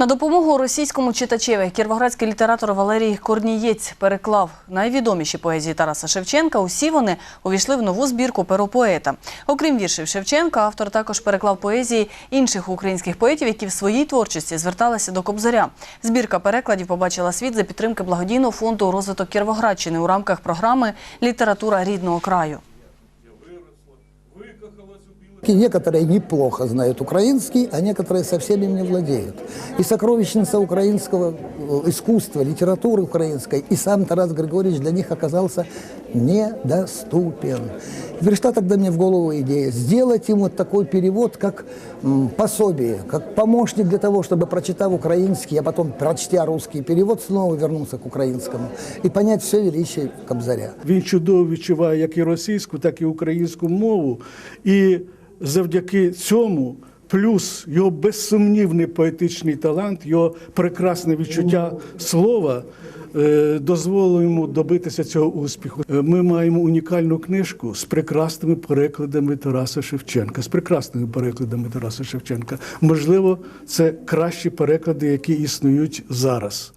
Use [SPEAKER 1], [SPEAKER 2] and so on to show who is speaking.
[SPEAKER 1] На допомогу російському читачеві кіровоградський літератор Валерій Корнієць переклав найвідоміші поезії Тараса Шевченка. Усі вони увійшли в нову збірку перо поета. Окрім віршів Шевченка, автор також переклав поезії інших українських поетів, які в своїй творчості зверталися до Кобзаря. Збірка перекладів побачила світ за підтримки благодійного фонду розвиток Кіровоградщини у рамках програми Література рідного краю.
[SPEAKER 2] И некоторые неплохо знают украинский, а некоторые совсем им не владеют. И сокровищница украинского э, искусства, литературы украинской, и сам Тарас Григорьевич для них оказался недоступен. И пришла тогда мне в голову идея сделать им вот такой перевод, как м, пособие, как помощник для того, чтобы, прочитав украинский, а потом, прочтя русский перевод, снова вернуться к украинскому и понять все величие Кобзаря.
[SPEAKER 3] Він чудово відчуває як і російську, так і українську мову. І завдяки цьому, плюс його безсумнівний поетичний талант, його прекрасне відчуття слова. е, Дозволило йому добитися цього успіху. Е, Ми маємо унікальну книжку з прекрасними перекладами Тараса Шевченка, з прекрасними перекладами Тараса Шевченка. Можливо, це кращі переклади, які існують зараз.